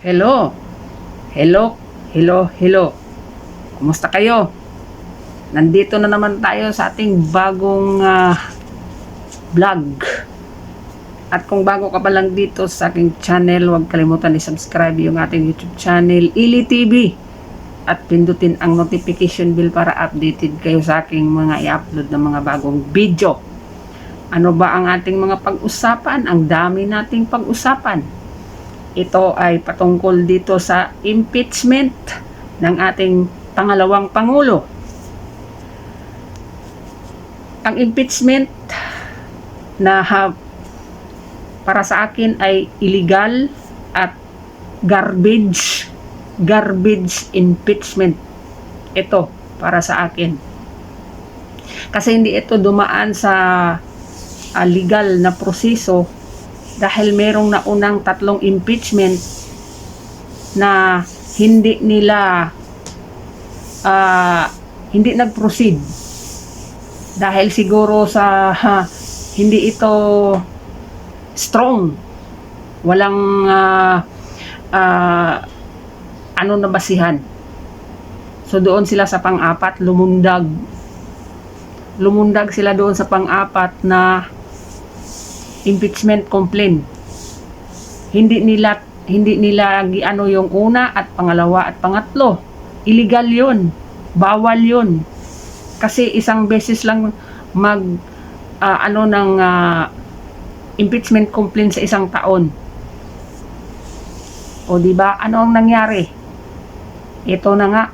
Hello. Hello. Hello. Hello. Kumusta kayo? Nandito na naman tayo sa ating bagong ah, vlog. At kung bago ka pa lang dito sa aking channel, huwag kalimutan i-subscribe yung ating YouTube channel, Ili TV. At pindutin ang notification bell para updated kayo sa aking mga i-upload na mga bagong video. Ano ba ang ating mga pag-usapan? Ang dami nating pag-usapan. Ito ay patungkol dito sa impeachment ng ating pangalawang pangulo. Ang impeachment na ha- para sa akin ay illegal at garbage garbage impeachment ito para sa akin kasi hindi ito dumaan sa ah, legal na proseso dahil merong naunang tatlong impeachment na hindi nila ah, hindi nag-proceed. Dahil siguro sa ha, hindi ito strong. Walang ah, ah, ano na basihan. So doon sila sa pang-apat lumundag. Lumundag sila doon sa pang-apat na impeachment complaint. Hindi nila hindi nila giano yung una at pangalawa at pangatlo. Illegal 'yun. Bawal 'yun. Kasi isang beses lang mag ah, ano ng ah, impeachment complaint sa isang taon. O di ba? Ano ang nangyari? Ito na nga.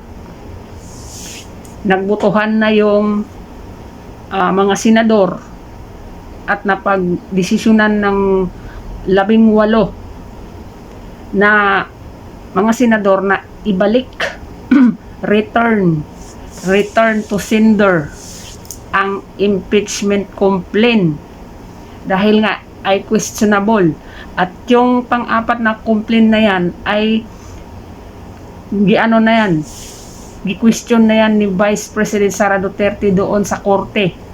Nagbutuhan na yung ah, mga senador at napagdesisyonan ng labing walo na mga senador na ibalik return return to sender ang impeachment complaint. Dahil nga ay questionable. At yung pang-apat na complaint na yan ay giano na yan gi-question na yan ni Vice President Sara Duterte doon sa korte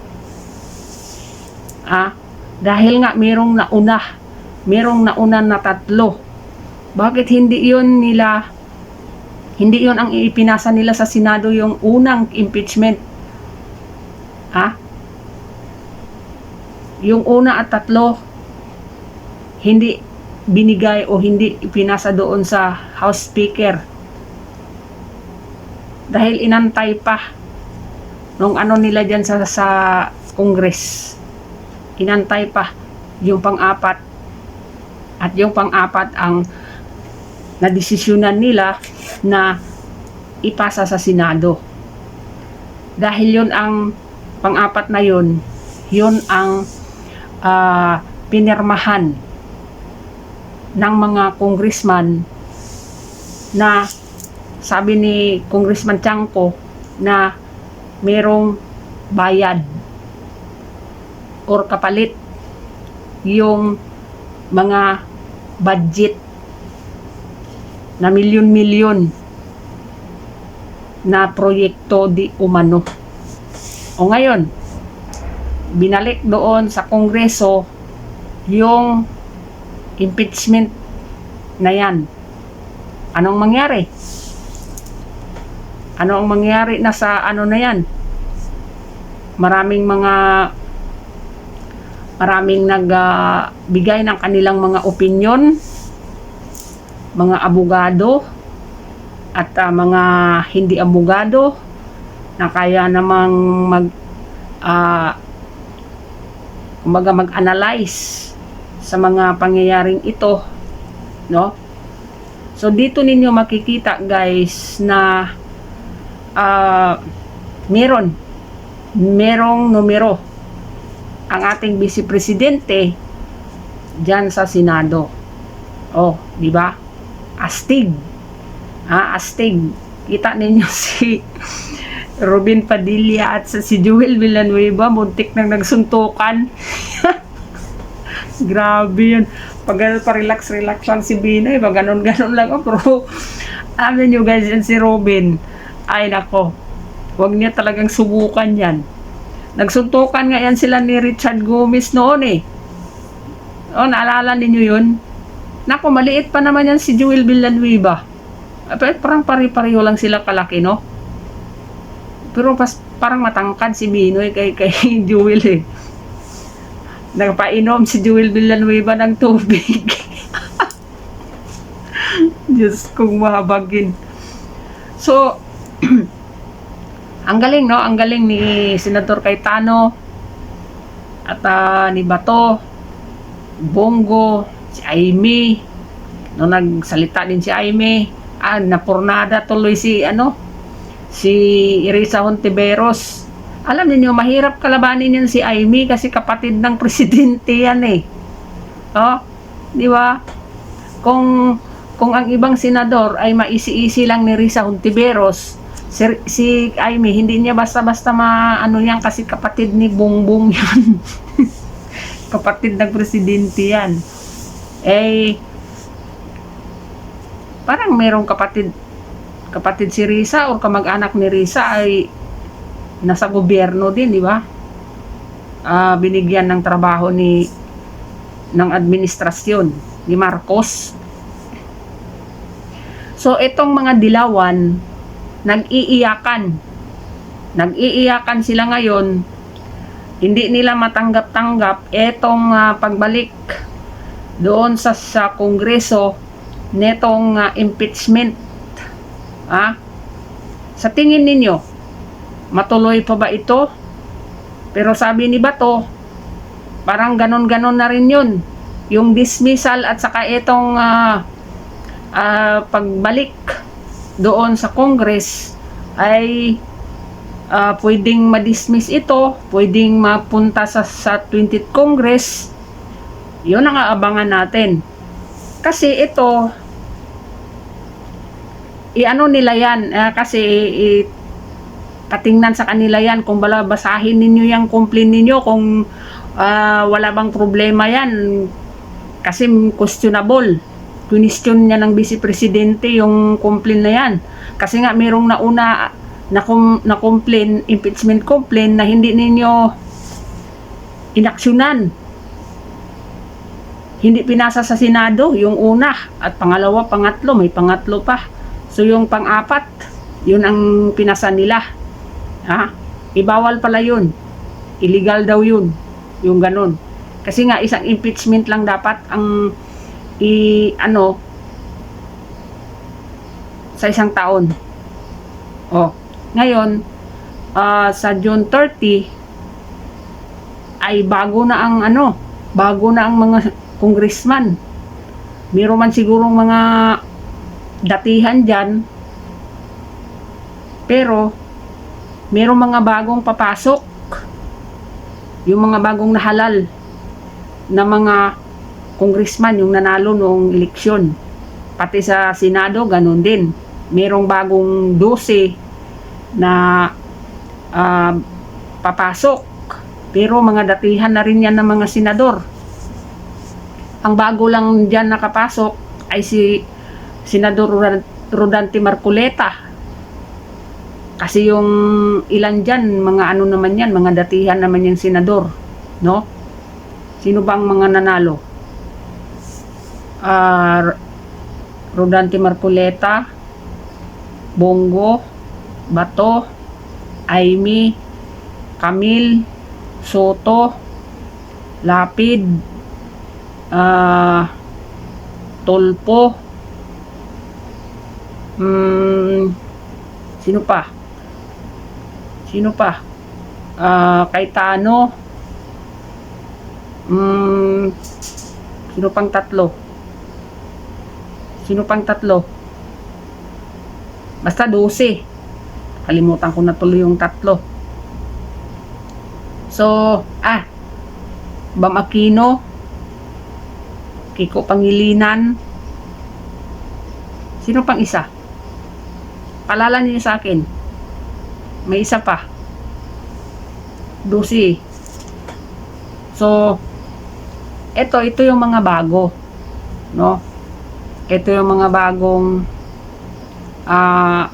Ah, dahil nga merong nauna, merong nauna na tatlo. Bakit hindi 'yon nila hindi 'yon ang ipinasa nila sa Senado yung unang impeachment? Ha? Yung una at tatlo hindi binigay o hindi ipinasa doon sa House Speaker. Dahil inantay pa nung ano nila diyan sa sa Congress inantay pa yung pang-apat at yung pang-apat ang nadesisyonan nila na ipasa sa Senado. Dahil yun ang pang-apat na yun, yun ang ah, pinirmahan ng mga congressman na sabi ni Congressman Chanco na merong bayad or kapalit yung mga budget na milyon-milyon na proyekto di umano. O ngayon, binalik doon sa Kongreso yung impeachment na yan. Anong mangyari? Ano ang mangyari na sa ano na yan? Maraming mga maraming nagbigay ng kanilang mga opinion, mga abogado, at ah, mga hindi abogado na kaya namang mag kumbaga mag-analyze sa mga pangyayaring ito, no? So dito ninyo makikita guys na ah, meron merong numero ang ating vice presidente diyan sa Senado. Oh, di ba? Astig. Ha, astig. Kita ninyo si Robin Padilla at sa si Joel Villanueva muntik nang nagsuntukan. Grabe yun. Pag ganun pa relax relax lang si Bina, eh, pag ganun lang oh, pero amin nyo guys yan si Robin. Ay nako. Huwag niya talagang subukan yan. Nagsuntukan nga yan sila ni Richard Gomez noon eh. O, naalala ninyo yun? Naku, maliit pa naman yan si Jewel Villanueva. Ah, pero Parang pare-pareho lang sila kalaki, no? Pero pas, parang matangkad si Binoy kay, kay Jewel eh. Nagpainom si Jewel Villanueva ng tubig. Diyos kong mahabagin. So, ang galing, no? Ang galing ni Senator Cayetano at ah, ni Bato, Bongo, si Aimee, no nagsalita din si Aimee, ah, napurnada tuloy si, ano, si Irisa Hontiveros. Alam niyo mahirap kalabanin yan si Aimee kasi kapatid ng presidente yan eh. Oh, di ba? Kung kung ang ibang senador ay maisi-isi lang ni Risa Hontiveros, si, si Aimee hindi niya basta-basta maano yan kasi kapatid ni Bongbong yan. kapatid ng presidente yan. Eh, parang merong kapatid kapatid si Risa o kamag-anak ni Risa ay nasa gobyerno din, di ba? Ah, binigyan ng trabaho ni ng administrasyon ni Marcos. So itong mga dilawan nag-iiyakan. Nag-iiyakan sila ngayon. Hindi nila matanggap-tanggap etong ah, pagbalik doon sa sa kongreso netong ah, impeachment. Ah? Sa tingin ninyo, matuloy pa ba ito? Pero sabi ni Bato, parang ganon-ganon na rin yun. Yung dismissal at saka itong ah, ah, pagbalik doon sa Congress ay ah, pwedeng ma-dismiss ito, pwedeng mapunta sa, sa 20th Congress. Yun ang aabangan natin. Kasi ito, i-ano nila yan, ah, kasi i- katingnan sa kanila yan kung bala basahin ninyo yung complaint ninyo kung ah, wala bang problema yan kasi questionable question niya ng vice presidente yung complaint na yan kasi nga merong nauna na, com- na complaint impeachment complaint na hindi ninyo inaksyonan hindi pinasa sa Senado yung una at pangalawa, pangatlo, may pangatlo pa so yung pang-apat yun ang pinasa nila Ha? Ibawal pala yun. Illegal daw yun. Yung ganun. Kasi nga, isang impeachment lang dapat ang i, ano, sa isang taon. Oh. Ngayon, ah, sa June 30, ay bago na ang ano, bago na ang mga congressman. Meron man sigurong mga datihan dyan, pero merong mga bagong papasok yung mga bagong nahalal na mga congressman yung nanalo noong eleksyon pati sa Senado ganun din merong bagong 12 na ah, papasok pero mga datihan na rin yan ng mga senador ang bago lang dyan nakapasok ay si Senador Rodan- Rodante Marcoleta kasi yung ilan dyan, mga ano naman yan, mga datihan naman yung senador. No? Sino bang mga nanalo? Ah, Rodante Marcoleta, Bongo, Bato, Aimee, Camille, Soto, Lapid, ah, Tolpo, hmm, sino pa? Sino pa? Ah, Cayetano. Mm, sino pang tatlo? Sino pang tatlo? Basta 12. Kalimutan ko na tuloy yung tatlo. So, ah, Bam Aquino, Kiko Pangilinan, sino pang isa? Palala niyo sa akin. May isa pa. Dusi. So, ito, ito yung mga bago. No? Ito yung mga bagong ah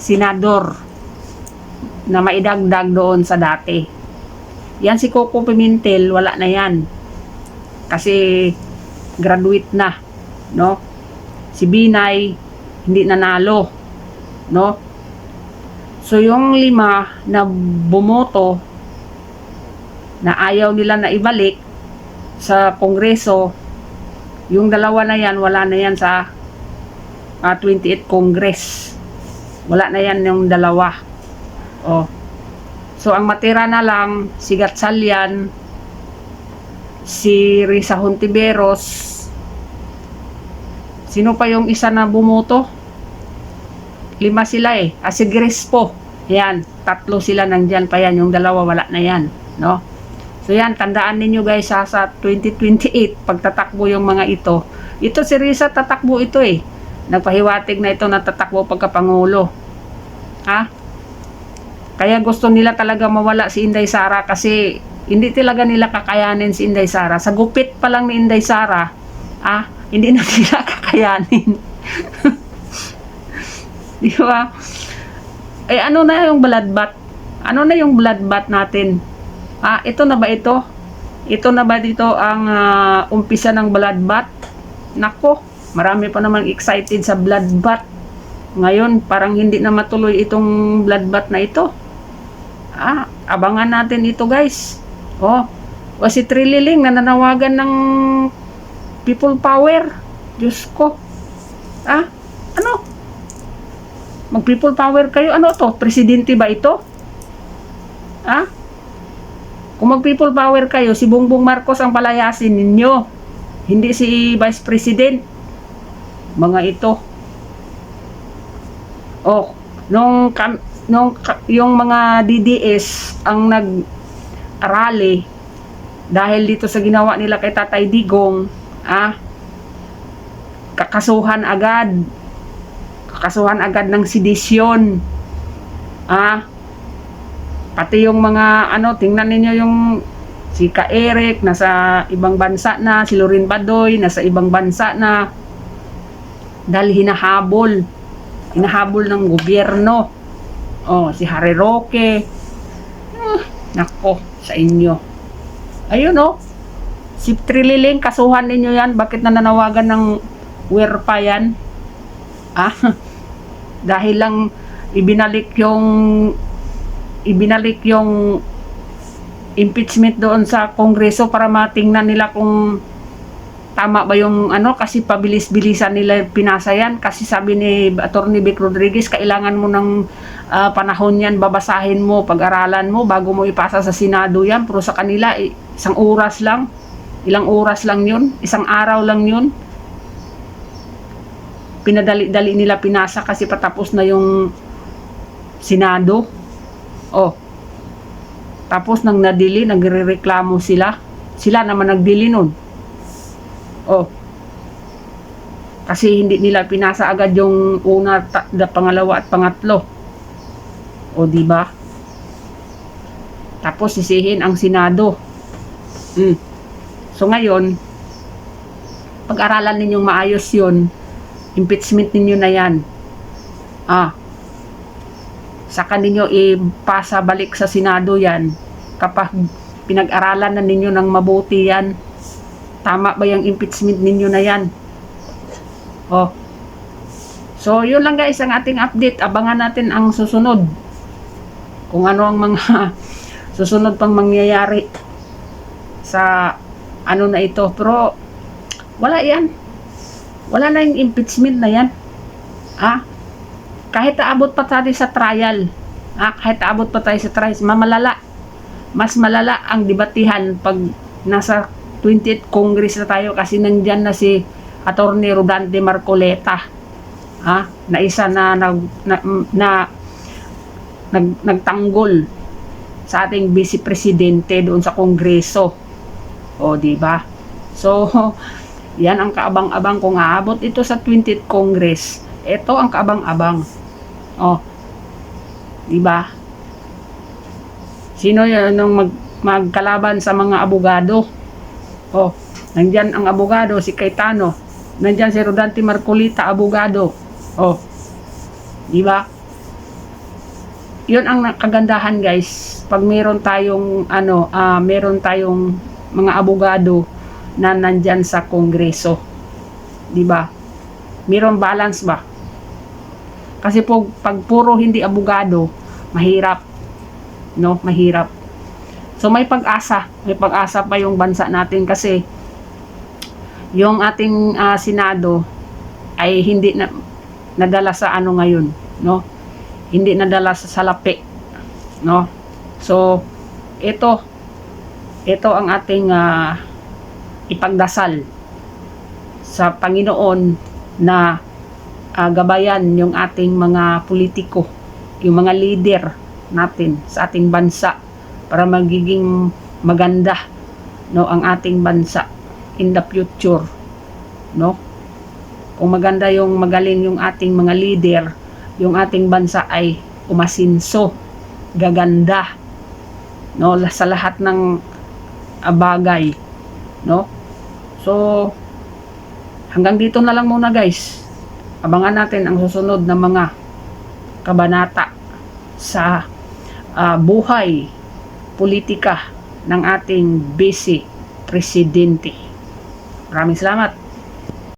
senador na maidagdag doon sa dati. Yan si Coco Pimentel, wala na yan. Kasi graduate na, no? Si Binay hindi nanalo, no? So yung lima na bumoto na ayaw nila na ibalik sa kongreso, yung dalawa na yan, wala na yan sa ah, 28 Congress. Wala na yan yung dalawa. Oh. So ang matira na lang si Gatchalian, si Risa Hontiveros, sino pa yung isa na bumoto? Lima sila eh. Ah, si Grespo. Yan, tatlo sila nandyan pa yan. Yung dalawa wala na yan. No? So yan, tandaan ninyo guys ha, sa 2028, pagtatakbo yung mga ito. Ito si Risa tatakbo ito eh. Nagpahiwatig na ito na tatakbo pagkapangulo. Ha? Kaya gusto nila talaga mawala si Inday Sara kasi hindi talaga nila kakayanin si Inday Sara. Sa gupit pa lang ni Inday Sara, ah, hindi na nila kakayanin. Di ba? Eh ano na yung bloodbath? Ano na yung bloodbath natin? Ah, ito na ba ito? Ito na ba dito ang ah, umpisa ng bloodbath? Nako, marami pa namang excited sa bloodbath. Ngayon, parang hindi na matuloy itong bloodbath na ito. Ah, abangan natin ito guys. Oh, o si Trililing na nanawagan ng people power. Diyos ko. Ah, ano? Mag people power kayo. Ano to? Presidente ba ito? Ah? Kung mag people power kayo, si Bongbong Marcos ang palayasin ninyo. Hindi si Vice President. Mga ito. Oh, nung nung yung mga DDS ang nag rally dahil dito sa ginawa nila kay Tatay Digong, ah, kakasuhan agad. Kakasuhan agad ng sedisyon. Ah, pati yung mga ano, tingnan ninyo yung si Ka Eric nasa ibang bansa na, si Lorin Badoy nasa ibang bansa na. Dahil hinahabol hinahabol ng gobyerno. Oh si Harry Roque. Ah, nako sa inyo. Ayun oh. Si Trililing kasuhan ninyo yan. Bakit nananawagan ng werpa yan? Ah dahil lang ibinalik yung ibinalik yung impeachment doon sa kongreso para matingnan nila kung tama ba yung ano kasi pabilis-bilisan nila pinasa yan. Kasi sabi ni Attorney Vic Rodriguez kailangan mo ng ah, panahon yan babasahin mo pag-aralan mo bago mo ipasa sa Senado yan. Pero sa kanila isang oras lang. Ilang oras lang yun? Isang araw lang yun. Pinadali-dali nila pinasa kasi patapos na yung Senado oh tapos nang nadili nagrereklamo sila sila naman nagdili nun Oh. Kasi hindi nila pinasa agad yung una, ta, da, pangalawa at pangatlo. O di ba? Tapos sisihin ang Senado. Mm. So ngayon, pag-aralan ninyong maayos 'yon, impeachment ninyo na 'yan. Ah. Saka ninyo ipasa balik sa Senado 'yan kapag pinag-aralan na ninyo ng mabuti 'yan. Tama ba yung impeachment ninyo na yan? Oh. So, yun lang guys ang ating update. Abangan natin ang susunod. Kung ano ang mga susunod pang mangyayari sa ano na ito. Pero, wala yan. Wala na yung impeachment na yan. Ah, kahit aabot pa tayo sa trial, ah, kahit aabot pa tayo sa trial, mamalala. Mas malala ang debatihan pag nasa 28th Congress na tayo kasi nandyan na si Attorney Rodante Marcoleta. Ha? Na isa na nag na, na nag, nagtanggol sa ating vice presidente doon sa kongreso. O, di ba? So, yan ang kaabang-abang kung aabot ito sa 20th Congress. Ito ang kaabang-abang. O, di ba? Sino yan nung mag, magkalaban sa mga abogado? Oh, nandyan ang abogado, si Cayetano. Nandyan si Rodante Marcolita, abogado. Oh, di ba? Yun ang kagandahan guys. Pag meron tayong ano, ah meron tayong mga abogado na nandyan sa kongreso. 'Di ba? Mayroon balance ba? Kasi po, pag puro hindi abogado, mahirap. No, mahirap. So may pag-asa, may pag-asa pa yung bansa natin kasi yung ating ah, Senado ay hindi na nadala sa ano ngayon, no? Hindi nadala sa salapi, no? So ito ito ang ating ah, ipagdasal sa Panginoon na ah, gabayan yung ating mga politiko, yung mga leader natin sa ating bansa para magiging maganda no ang ating bansa in the future no? Kung maganda yung magaling yung ating mga leader yung ating bansa ay umasinso gaganda no sa lahat ng ah, bagay no? So hanggang dito na lang muna guys abangan natin ang susunod na mga kabanata sa ah, buhay politika ng ating busy presidente. Maraming salamat.